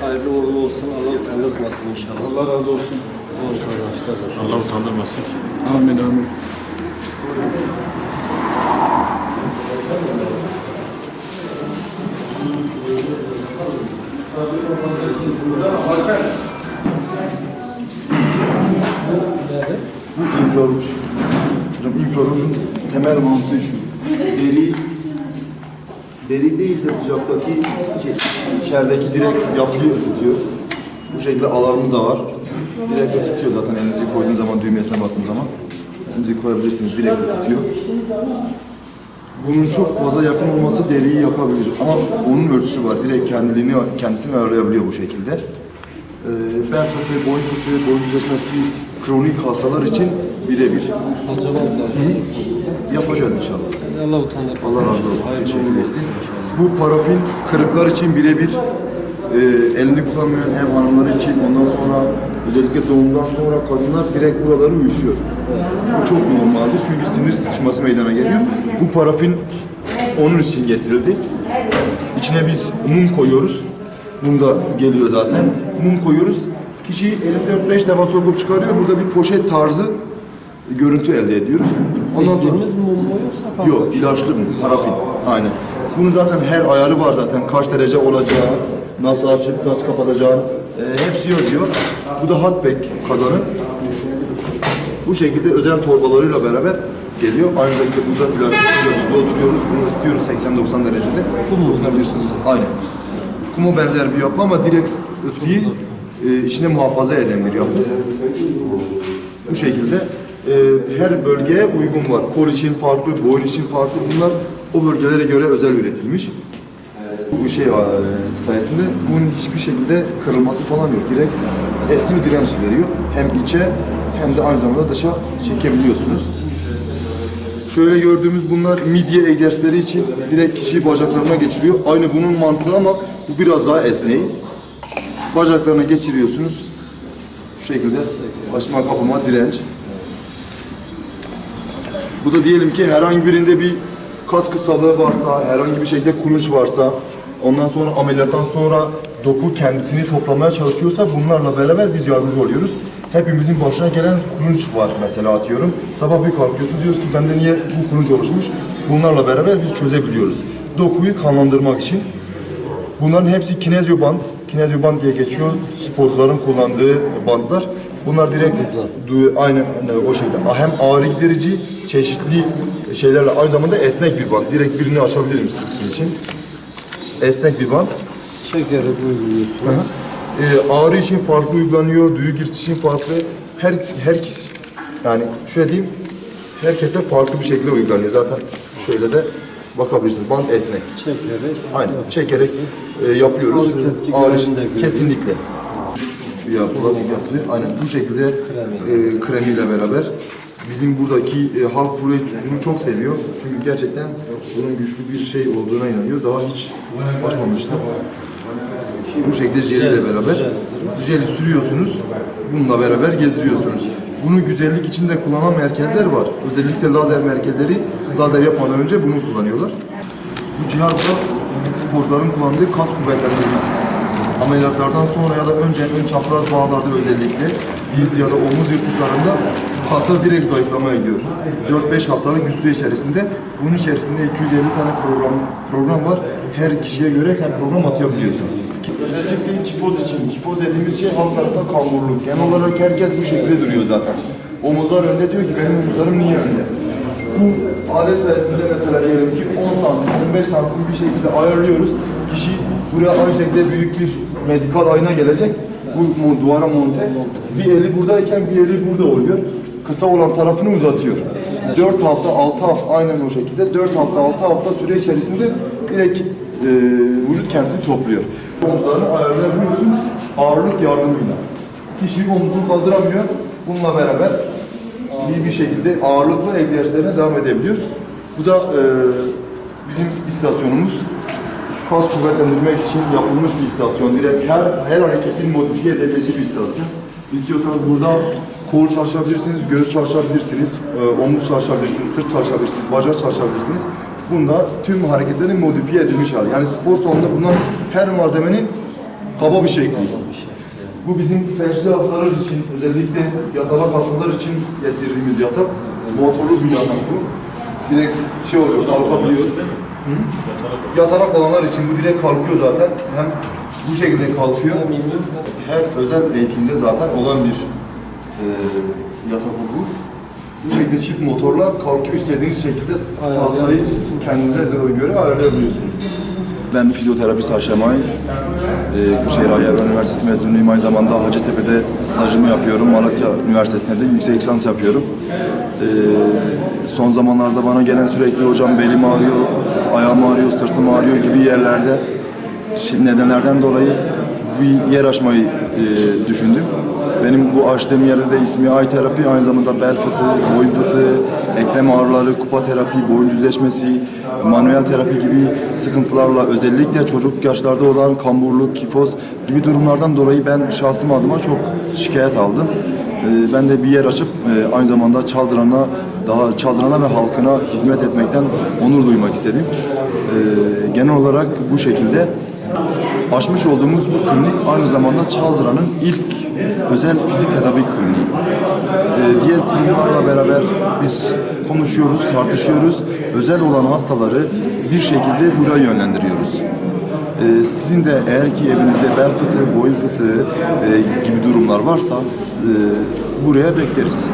Hayırlı uğurlu olsun. Allah utandırmasın inşallah. Allah razı olsun. Allah utandırmasın. Amin amin. Bu infraruj. Hocam infrarujun temel mantığı şu. Deri deri değil de sıcaktaki şey, içerideki direkt yapıyı ısıtıyor. Bu şekilde alarmı da var. Direkt ısıtıyor zaten elinizi koyduğunuz zaman düğmesine bastığınız zaman. Elinizi koyabilirsiniz direkt ısıtıyor. Bunun çok fazla yakın olması deriyi yakabilir ama onun ölçüsü var. Direkt kendiliğini kendisini ayarlayabiliyor bu şekilde. Ee, bel fıtığı, boyun fıtığı, boyun düzleşmesi kronik hastalar için birebir. Yapacağız inşallah. Allah. Allah razı olsun. Teşekkür ettim. Bu parafin kırıklar için birebir. Ee, elini kullanmayan ev hanımları için ondan sonra özellikle doğumdan sonra kadınlar direkt buraları uyuşuyor. Bu çok normaldir çünkü sinir sıkışması meydana geliyor. Bu parafin onun için getirildi. İçine biz mum koyuyoruz. Mum da geliyor zaten. Mum koyuyoruz. Kişi elinde 4-5 defa sokup çıkarıyor. Burada bir poşet tarzı görüntü elde ediyoruz. Ondan sonra mum? Yok, ilaçlı mı? Parafin. Aynen. Bunun zaten her ayarı var zaten. Kaç derece olacağı, nasıl açıp nasıl kapatacağın e, hepsi yazıyor. Bu da hotpack kazanı. Bu şekilde özel torbalarıyla beraber geliyor. Aynı zamanda burada biz dolduruyoruz. Bunu ısıtıyoruz 80-90 derecede. Kullanabilirsiniz. Aynen. Kuma benzer bir yapı ama direkt ısıyı e, içine muhafaza eden bir yapı. Bu şekilde e, her bölgeye uygun var. Kol için farklı, boyun için farklı. Bunlar o bölgelere göre özel üretilmiş. Bu şey e, sayesinde bunun hiçbir şekilde kırılması falan yok. Direkt esni direnç veriyor. Hem içe hem de aynı zamanda dışa çekebiliyorsunuz. Şöyle gördüğümüz bunlar midye egzersizleri için direkt kişiyi bacaklarına geçiriyor. Aynı bunun mantığı ama bu biraz daha esneği. Bacaklarına geçiriyorsunuz. Şu şekilde açma kapama direnç. Bu da diyelim ki herhangi birinde bir kas kısalığı varsa, herhangi bir şekilde kulunç varsa, ondan sonra ameliyattan sonra doku kendisini toplamaya çalışıyorsa bunlarla beraber biz yardımcı oluyoruz. Hepimizin başına gelen kulunç var mesela atıyorum. Sabah bir kalkıyorsunuz diyoruz ki bende niye bu kulunç oluşmuş? Bunlarla beraber biz çözebiliyoruz. Dokuyu kanlandırmak için. Bunların hepsi kinezyo band. Kinezyo band diye geçiyor. Sporcuların kullandığı bandlar. Bunlar direkt aynı o şekilde. Hem ağrı giderici, çeşitli şeylerle aynı zamanda esnek bir band. Direkt birini açabilirim sizin için. Esnek bir band. Şekeri uyguluyorsun. Hı hı. Ee, ağrı için farklı uygulanıyor, duyu girişi için farklı. Her herkes yani şöyle diyeyim, herkese farklı bir şekilde uygulanıyor. Zaten şöyle de bakabilirsiniz. Band esnek. Şekeri. Aynen çekerek e, yapıyoruz. Ağrı kesici Ağrı kesinlikle. Yapılan yapılıyor. Aynen bu şekilde e, kremiyle beraber. Bizim buradaki e, halk burayı bunu çok seviyor. Çünkü gerçekten bunun güçlü bir şey olduğuna inanıyor. Daha hiç başmamıştı. Bu şekilde jeliyle beraber jeli sürüyorsunuz. Bununla beraber gezdiriyorsunuz. Bunu güzellik için de kullanan merkezler var. Özellikle lazer merkezleri lazer yapmadan önce bunu kullanıyorlar. Bu cihazda sporcuların kullandığı kas kuvvetlendirme. Ameliyatlardan sonra ya da önce ön çapraz bağlarda özellikle diz ya da omuz yırtıklarında kaslar direkt zayıflamaya gidiyor. 4-5 haftalık bir süre içerisinde bunun içerisinde 250 tane program program var. Her kişiye göre sen program atayabiliyorsun. Özellikle kifoz için. Kifoz dediğimiz şey halk tarafından kamburluk. Genel olarak herkes bu şekilde duruyor zaten. Omuzlar önde diyor ki benim omuzlarım niye önde? Bu alet sayesinde mesela diyelim ki 10 santim, 15 santim bir şekilde ayarlıyoruz. Kişi buraya aynı şekilde büyük bir medikal ayna gelecek. Bu duvara monte. Bir eli buradayken bir eli burada oluyor. Kısa olan tarafını uzatıyor. 4 hafta, 6 hafta aynen o şekilde 4 hafta, 6 hafta süre içerisinde direkt e, vücut kendisini topluyor. Omuzlarını ayarlayabiliyorsun ağırlık yardımıyla. Kişi omuzunu kaldıramıyor. Bununla beraber iyi bir şekilde ağırlıklı egzersizlerine devam edebiliyor. Bu da e, bizim istasyonumuz. Kas kuvvetlendirmek için yapılmış bir istasyon. Direkt her her hareketin modifiye edebileceği bir istasyon. İstiyorsanız burada kol çalışabilirsiniz, göğüs çalışabilirsiniz, e, omuz çalışabilirsiniz, sırt çalışabilirsiniz, bacak çalışabilirsiniz. Bunda tüm hareketlerin modifiye edilmiş hali. Yani spor salonunda bulunan her malzemenin kaba bir şekli. Bu bizim felçli hastalar için, özellikle yatalak hastalar için getirdiğimiz yatak. Motorlu bir yatak bu. Direkt şey oluyor, kalkabiliyor. Hı? Yatarak olanlar için bu direkt kalkıyor zaten. Hem bu şekilde kalkıyor. Her özel eğitimde zaten olan bir e, yatak bu. Bu şekilde çift motorla kalkıp istediğiniz şekilde hastayı kendinize göre ayarlayabiliyorsunuz. Ben fizyoterapist Haşemay. Ee, Kırşehir Evren Üniversitesi mezunuyum. Aynı zamanda Hacettepe'de stajımı yapıyorum. Malatya Üniversitesi'nde de yüksek lisans yapıyorum. Ee, son zamanlarda bana gelen sürekli hocam belim ağrıyor, ayağım ağrıyor, sırtım ağrıyor gibi yerlerde nedenlerden dolayı bir yer açmayı e, düşündüm. Benim bu açtığım yerde de ismi Ay Terapi, aynı zamanda bel fıtığı, boyun fıtığı, eklem ağrıları, kupa terapi, boyun düzleşmesi, manuel terapi gibi sıkıntılarla özellikle çocuk yaşlarda olan kamburluk, kifoz gibi durumlardan dolayı ben şahsım adıma çok şikayet aldım. E, ben de bir yer açıp e, aynı zamanda Çaldıran'a daha Çaldıran'a ve halkına hizmet etmekten onur duymak istedim. E, genel olarak bu şekilde Açmış olduğumuz bu klinik aynı zamanda Çaldıran'ın ilk özel fizik tedavi kliniği. Ee, diğer kurumlarla beraber biz konuşuyoruz, tartışıyoruz. Özel olan hastaları bir şekilde buraya yönlendiriyoruz. Ee, sizin de eğer ki evinizde bel fıtığı, boyun fıtığı e, gibi durumlar varsa e, buraya bekleriz.